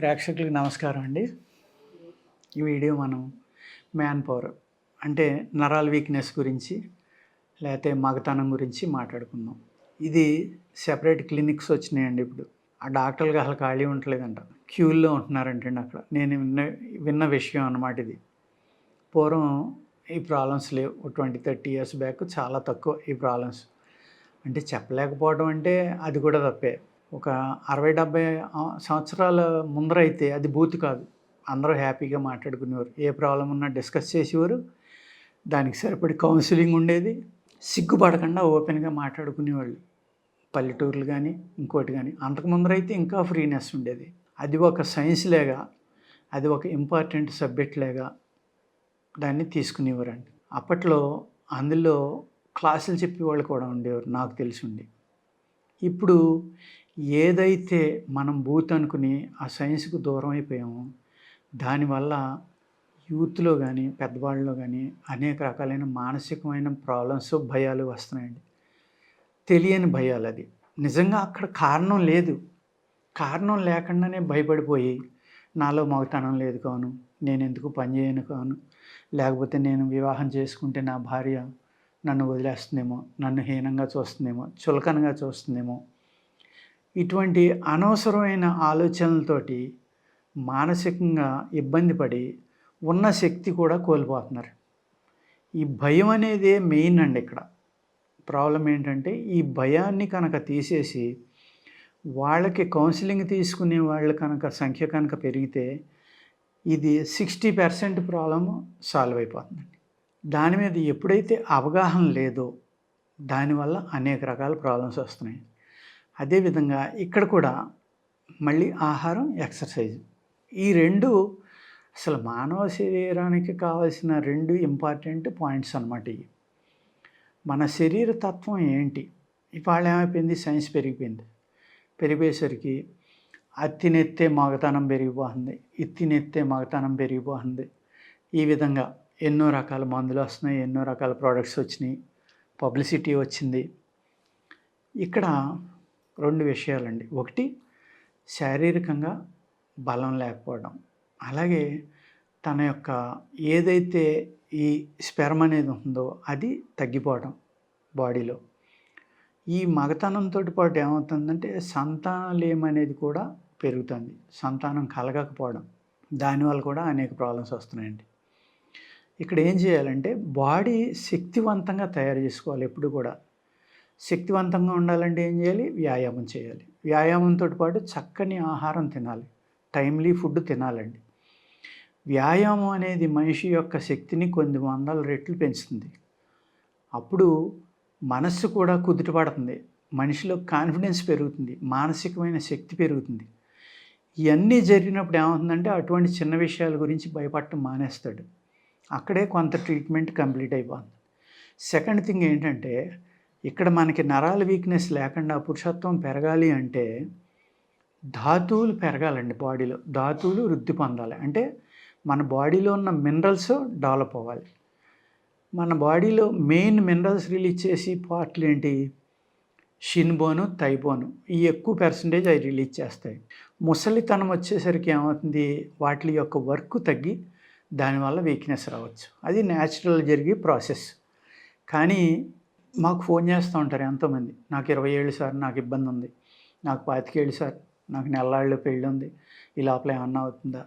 ప్రేక్షకులకు నమస్కారం అండి. ఈ వీడియో మనం మ్యాన్ పవర్ అంటే నరాల వీక్నెస్ గురించి లేకపోతే మగతనం గురించి మాట్లాడుకుందాం. ఇది సెపరేట్ క్లినిక్స్ వచ్చినాయండి ఇప్పుడు. ఆ డాక్టర్లకు అసలు ఖాళీ ఉండలేదంట క్యూల్లో ఉంటున్నారంటండి అక్కడ. నేను విన్న విన్న విషయం అన్నమాట ఇది. పూర్వం ఈ ప్రాబ్లమ్స్ లేవు. ట్వంటీ థర్టీ ఇయర్స్ బ్యాక్ చాలా తక్కువ ఈ ప్రాబ్లమ్స్. అంటే చెప్పలేకపోవడం అంటే అది కూడా తప్పే. ఒక అరవై డెబ్బై సంవత్సరాల ముందరైతే అది బూత్ కాదు. అందరూ హ్యాపీగా మాట్లాడుకునేవారు. ఏ ప్రాబ్లం ఉన్నా డిస్కస్ చేసేవారు. దానికి సరిపడి కౌన్సిలింగ్ ఉండేది. సిగ్గుపడకుండా ఓపెన్గా మాట్లాడుకునేవాళ్ళు. పల్లెటూర్లు కానీ ఇంకోటి కానీ అంతకు ముందరైతే ఇంకా ఫ్రీనెస్ ఉండేది. అది ఒక సైన్స్ లేగా అది ఒక ఇంపార్టెంట్ సబ్జెక్ట్ లేగా దాన్ని తీసుకునేవారండి. అప్పట్లో అందులో క్లాసులు చెప్పేవాళ్ళు కూడా ఉండేవారు నాకు తెలిసి ఉండి. ఇప్పుడు ఏదైతే మనం బూత్ అనుకుని ఆ సైన్స్కు దూరం అయిపోయామో దానివల్ల యూత్లో కానీ పెద్దవాళ్ళలో కానీ అనేక రకాలైన మానసికమైన ప్రాబ్లమ్స్ భయాలు వస్తున్నాయండి. తెలియని భయాలు అది. నిజంగా అక్కడ కారణం లేదు. కారణం లేకుండానే భయపడిపోయి నాలో మగతనం లేదు కాను నేను ఎందుకు పని చేయను కాను లేకపోతే నేను వివాహం చేసుకుంటే నా భార్య నన్ను వదిలేస్తుందేమో నన్ను హీనంగా చూస్తుందేమో చులకనగా చూస్తుందేమో ఇటువంటి అనవసరమైన ఆలోచనలతోటి మానసికంగా ఇబ్బంది పడి ఉన్న శక్తి కూడా కోల్పోతున్నారు. ఈ భయం అనేదే మెయిన్ అండి ఇక్కడ. ప్రాబ్లం ఏంటంటే ఈ భయాన్ని కనుక తీసేసి వాళ్ళకి కౌన్సిలింగ్ తీసుకునే వాళ్ళ కనుక సంఖ్య కనుక పెరిగితే ఇది సిక్స్టీ పర్సెంట్ ప్రాబ్లమ్ సాల్వ్ అయిపోతుందండి. దాని మీద ఎప్పుడైతే అవగాహన లేదో దానివల్ల అనేక రకాల ప్రాబ్లమ్స్ వస్తున్నాయి. అదేవిధంగా ఇక్కడ కూడా మళ్ళీ ఆహారం ఎక్సర్సైజ్. ఈ రెండు అసలు మానవ శరీరానికి కావాల్సిన రెండు ఇంపార్టెంట్ పాయింట్స్ అన్నమాట ఇవి. మన శరీర తత్వం ఏంటి? ఇవాళ ఏమైపోయింది? సైన్స్ పెరిగిపోయింది. పెరిగేసరికి అత్తినెత్తే మగతనం పెరిగిపోతుంది. ఇత్తినెత్తే మగతనం పెరిగిపోతుంది. ఈ విధంగా ఎన్నో రకాల మందులు వస్తున్నాయి ఎన్నో రకాల ప్రోడక్ట్స్ వచ్చినాయి. పబ్లిసిటీ వచ్చింది. ఇక్కడ రెండు విషయాలండి. ఒకటి శారీరకంగా బలం లేకపోవడం. అలాగే తన యొక్క ఏదైతే ఈ స్పెర్మ్ అనేది ఉందో అది తగ్గిపోవడం బాడీలో. ఈ మగతనంతో పాటు ఏమవుతుందంటే సంతానలేం అనేది కూడా పెరుగుతుంది. సంతానం కలగకపోవడం. దానివల్ల కూడా అనేక ప్రాబ్లమ్స్ వస్తున్నాయండి. ఇక్కడ ఏం చేయాలంటే బాడీ శక్తివంతంగా తయారు చేసుకోవాలి ఎప్పుడు కూడా. శక్తివంతంగా ఉండాలంటే ఏం చేయాలి? వ్యాయామం చేయాలి. వ్యాయామంతో పాటు చక్కని ఆహారం తినాలి. టైమ్లీ ఫుడ్ తినాలండి. వ్యాయామం అనేది మనిషి యొక్క శక్తిని కొన్ని వందల రెట్లు పెంచుతుంది. అప్పుడు మనస్సు కూడా కుదుటపడుతుంది. మనిషిలో కాన్ఫిడెన్స్ పెరుగుతుంది. మానసికమైన శక్తి పెరుగుతుంది. ఇవన్నీ జరిగినప్పుడు ఏమవుతుందంటే అటువంటి చిన్న విషయాల గురించి భయపడటం మానేస్తాడు. అక్కడే కొంత ట్రీట్మెంట్ కంప్లీట్ అయిపోతుంది. సెకండ్ థింగ్ ఏంటంటే ఇక్కడ మనకి నరాల వీక్నెస్ లేకుండా పురుషత్వం పెరగాలి అంటే ధాతువులు పెరగాలండి బాడీలో. ధాతువులు వృద్ధి పొందాలి. అంటే మన బాడీలో ఉన్న మినరల్స్ డెవలప్ అవ్వాలి. మన బాడీలో మెయిన్ మినరల్స్ రిలీజ్ చేసి పార్ట్లు ఏంటి? షిన్ బోను థై బోను ఈ ఎక్కువ పర్సంటేజ్ అవి రిలీజ్ చేస్తాయి. ముసలితనం వచ్చేసరికి ఏమవుతుంది? వాటి యొక్క వర్క్ తగ్గి దానివల్ల వీక్నెస్ రావచ్చు. అది న్యాచురల్ జరిగే ప్రాసెస్ కానీ మాకు ఫోన్ చేస్తూ ఉంటారు ఎంతోమంది. నాకు ఇరవై ఏళ్ళు సార్ నాకు ఇబ్బంది ఉంది. నాకు పాతికేళ్ళు సార్ నాకు నెల్లాళ్ళు పెళ్ళి ఉంది. ఈ లోపల ఏమన్నా అవుతుందా?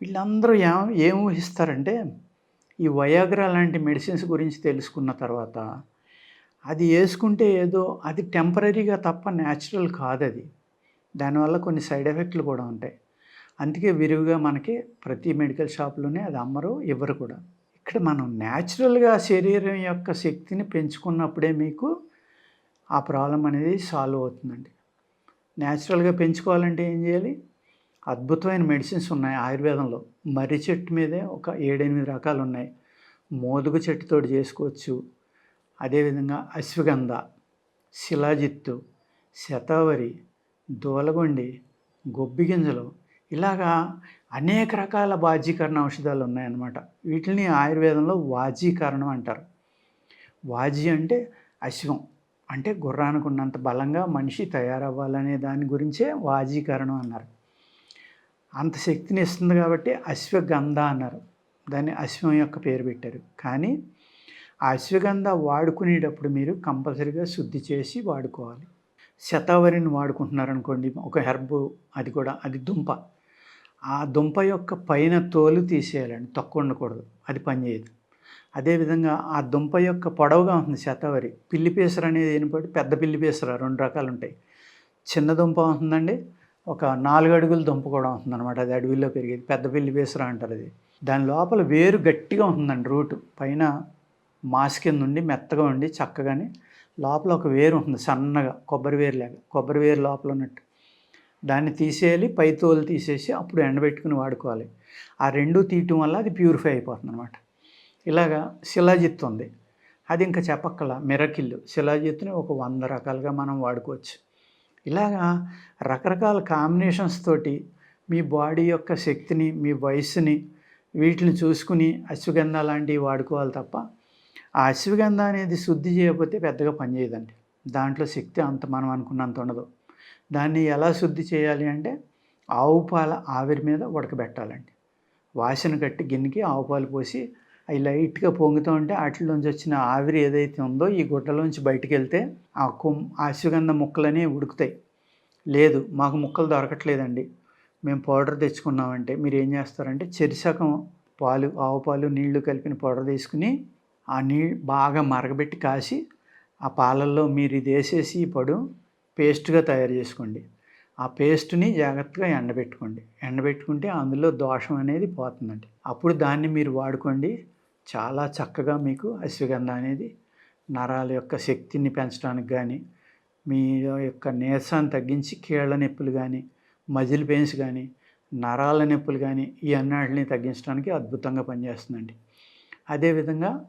వీళ్ళందరూ ఏం ఏం ఊహిస్తారంటే ఈ వయాగ్రా లాంటి మెడిసిన్స్ గురించి తెలుసుకున్న తర్వాత అది వేసుకుంటే ఏదో అది టెంపరీగా తప్ప న్యాచురల్ కాదు అది దానివల్ల కొన్ని సైడ్ ఎఫెక్ట్లు కూడా ఉంటాయి. అందుకే విరివిగా మనకి ప్రతి మెడికల్ షాప్లోనే అది అమ్మరు ఇవ్వరు కూడా. ఇక్కడ మనం న్యాచురల్గా శరీరం యొక్క శక్తిని పెంచుకున్నప్పుడే మీకు ఆ ప్రాబ్లం అనేది సాల్వ్ అవుతుందండి. న్యాచురల్గా పెంచుకోవాలంటే ఏం చేయాలి? అద్భుతమైన మెడిసిన్స్ ఉన్నాయి ఆయుర్వేదంలో. మర్రి చెట్టు మీదే ఒక ఏడెనిమిది రకాలు ఉన్నాయి. మోదుగు చెట్టుతో చేసుకోవచ్చు. అదేవిధంగా అశ్వగంధ శిలాజిత్తు శతావరి దూలగొండి గొబ్బి గింజలు ఇలాగా అనేక రకాల బాజీకరణ ఔషధాలు ఉన్నాయన్నమాట. వీటిని ఆయుర్వేదంలో వాజీకరణం అంటారు. వాజీ అంటే అశ్వం. అంటే గుర్రానికి ఉన్నంత బలంగా మనిషి తయారవ్వాలనే దాని గురించే వాజీకరణం అన్నారు. అంత శక్తిని ఇస్తుంది కాబట్టి అశ్వగంధ అన్నారు. దాన్ని అశ్వం యొక్క పేరు పెట్టారు. కానీ ఆ అశ్వగంధ వాడుకునేటప్పుడు మీరు కంపల్సరీగా శుద్ధి చేసి వాడుకోవాలి. శతావరిని వాడుకుంటున్నారనుకోండి ఒక హెర్బ్ అది కూడా అది దుంప. ఆ దుంప యొక్క పైన తోలు తీసేయాలండి. తక్కువ ఉండకూడదు. అది పనిచేయదు అదేవిధంగా ఆ దుంప యొక్క పొడవుగా ఉంటుంది శతావరి. పిల్లి పేసర అనేది ఏనిపడి పెద్ద పిల్లి పేసర రెండు రకాలు ఉంటాయి. చిన్న దుంప ఉంటుందండి. ఒక నాలుగు అడుగుల దుంప కూడా ఉంటుంది అనమాట అది అడవిలో పెరిగేది. పెద్ద పిల్లి పేసర అంటారు అది. దాని లోపల వేరు గట్టిగా ఉంటుందండి రూటు. పైన మాస్ కింద ఉండి మెత్తగా ఉండి చక్కగానే లోపల ఒక వేరు ఉంటుంది. సన్నగా కొబ్బరి వేరు లాగా కొబ్బరి వేరు లోపల ఉన్నట్టు. దాన్ని తీసేయాలి పై తోలు తీసేసి అప్పుడు ఎండబెట్టుకుని వాడుకోవాలి. ఆ రెండు తీయటం వల్ల అది ప్యూరిఫై అయిపోతుంది అనమాట ఇలాగా శిలాజిత్ ఉంది. అది ఇంకా చెప్పక్కల మిరకిల్లు. శిలాజిత్ని ఒక వంద రకాలుగా మనం వాడుకోవచ్చు. ఇలాగా రకరకాల కాంబినేషన్స్ తోటి మీ బాడీ యొక్క శక్తిని మీ వయసుని వీటిని చూసుకుని అశ్వగంధ లాంటివి వాడుకోవాలి తప్ప ఆ అశ్వగంధ అనేది శుద్ధి చేయకపోతే పెద్దగా పనిచేయదండి. దాంట్లో శక్తి అంత మనం అనుకున్నంత ఉండదు. దాన్ని ఎలా శుద్ధి చేయాలి అంటే ఆవు పాల ఆవిరి మీద ఉడకబెట్టాలండి. వాసన కట్టి గిన్నెకి ఆవు పాలు పోసి అవి లైట్గా పొంగుతూ ఉంటే వాటిలోంచి వచ్చిన ఆవిరి ఏదైతే ఉందో ఈ గుడ్డలోంచి బయటికి వెళ్తే ఆ కొమ్ అశ్వగంధ ముక్కలనే ఉడుకుతాయి. లేదు మాకు ముక్కలు దొరకట్లేదండి. మేము పౌడర్ తెచ్చుకున్నామంటే మీరు ఏం చేస్తారంటే చెరిసకం పాలు ఆవు పాలు నీళ్ళు కలిపిన పౌడర్ తీసుకుని ఆ నీ బాగా మరగబెట్టి కాసి ఆ పాలల్లో మీరు ఇది వేసేసి పడు పేస్ట్గా తయారు చేసుకోండి. ఆ పేస్ట్ని జాగ్రత్తగా ఎండబెట్టుకోండి. ఎండబెట్టుకుంటే అందులో దోషం అనేది పోతుందండి. అప్పుడు దాన్ని మీరు వాడుకోండి. చాలా చక్కగా మీకు అశ్వగంధ అనేది నరాల యొక్క శక్తిని పెంచడానికి కానీ మీ యొక్క నీరసాన్ని తగ్గించి కీళ్ళ నొప్పులు కానీ మజిల్ పెయిన్స్ కానీ నరాల నొప్పులు కానీ ఈ అన్నిటిని తగ్గించడానికి అద్భుతంగా పనిచేస్తుందండి. అదేవిధంగా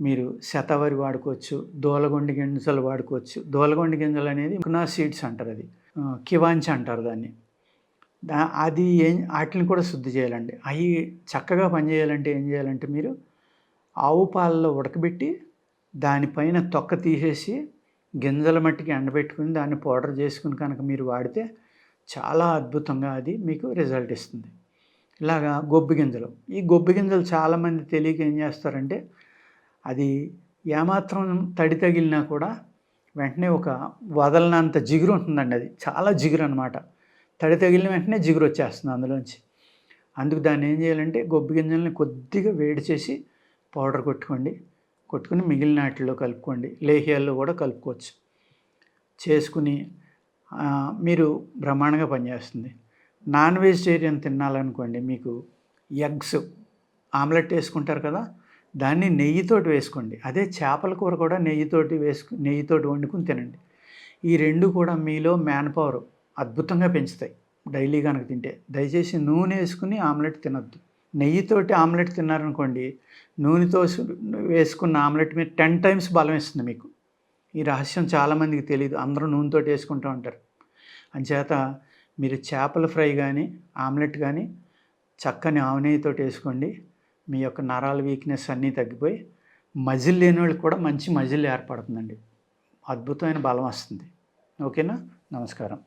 మీరు శతవరి వాడుకోవచ్చు దోలగొండి గింజలు వాడుకోవచ్చు. దోలగొండి గింజలు అనేది కునా సీడ్స్ అంటారు అది. ఆ, కివాంచి అంటారు దాన్ని. దా అది ఏం వాటిని కూడా శుద్ధి చేయాలండి. అవి చక్కగా పనిచేయాలంటే ఏం చేయాలంటే మీరు ఆవు పాలలో ఉడకబెట్టి దానిపైన తొక్క తీసేసి గింజల మట్టికి ఎండబెట్టుకుని దాన్ని పౌడర్ చేసుకుని కనుక మీరు వాడితే చాలా అద్భుతంగా అది మీకు రిజల్ట్ ఇస్తుంది. ఇలాగా గొబ్బి గింజలు. ఈ గొబ్బి గింజలు చాలామంది తెలియక ఏం చేస్తారంటే అది ఏమాత్రం తడి తగిలినా కూడా వెంటనే ఒక వదలనంత జిగురు ఉంటుందండి అది. చాలా జిగురు అనమాట తడి తగిలిన వెంటనే జిగురు వచ్చేస్తుంది అందులోంచి. అందుకు దాన్ని ఏం చేయాలంటే గొబ్బి గింజల్ని కొద్దిగా వేడి చేసి పౌడర్ కొట్టుకోండి. కొట్టుకుని మిగిలిన వాటిలో కలుపుకోండి. లేహ్యాల్లో కూడా కలుపుకోవచ్చు. చేసుకుని మీరు బ్రహ్మాండంగా పనిచేస్తుంది. నాన్ వెజిటేరియన్ తినాలనుకోండి మీకు ఎగ్స్ ఆమ్లెట్ వేసుకుంటారు కదా దాన్ని నెయ్యితోటి వేసుకోండి. అదే చేపల కూర కూడా నెయ్యితోటి వేసుకు నెయ్యితోటి వండుకుని తినండి. ఈ రెండు కూడా మీలో మ్యాన్ పవర్ అద్భుతంగా పెంచుతాయి. డైలీ కనుక తింటే. దయచేసి నూనె వేసుకుని ఆమ్లెట్ తినొద్దు. నెయ్యితోటి ఆమ్లెట్ తిన్నారనుకోండి నూనెతో వేసుకున్న ఆమ్లెట్ మీద టెన్ టైమ్స్ బలం ఇస్తుంది మీకు. ఈ రహస్యం చాలామందికి తెలియదు అందరూ నూనెతోటి వేసుకుంటూ ఉంటారు. అంచేత మీరు చేపల ఫ్రై కానీ ఆమ్లెట్ కానీ చక్కని ఆవునేయితోటి వేసుకోండి. మీ యొక్క నరాల వీక్నెస్ అన్నీ తగ్గిపోయి మజిల్ లేని వాళ్ళకి కూడా మంచి మజిల్ ఏర్పడుతుందండి. అద్భుతమైన బలం వస్తుంది. ఓకేనా? నమస్కారం.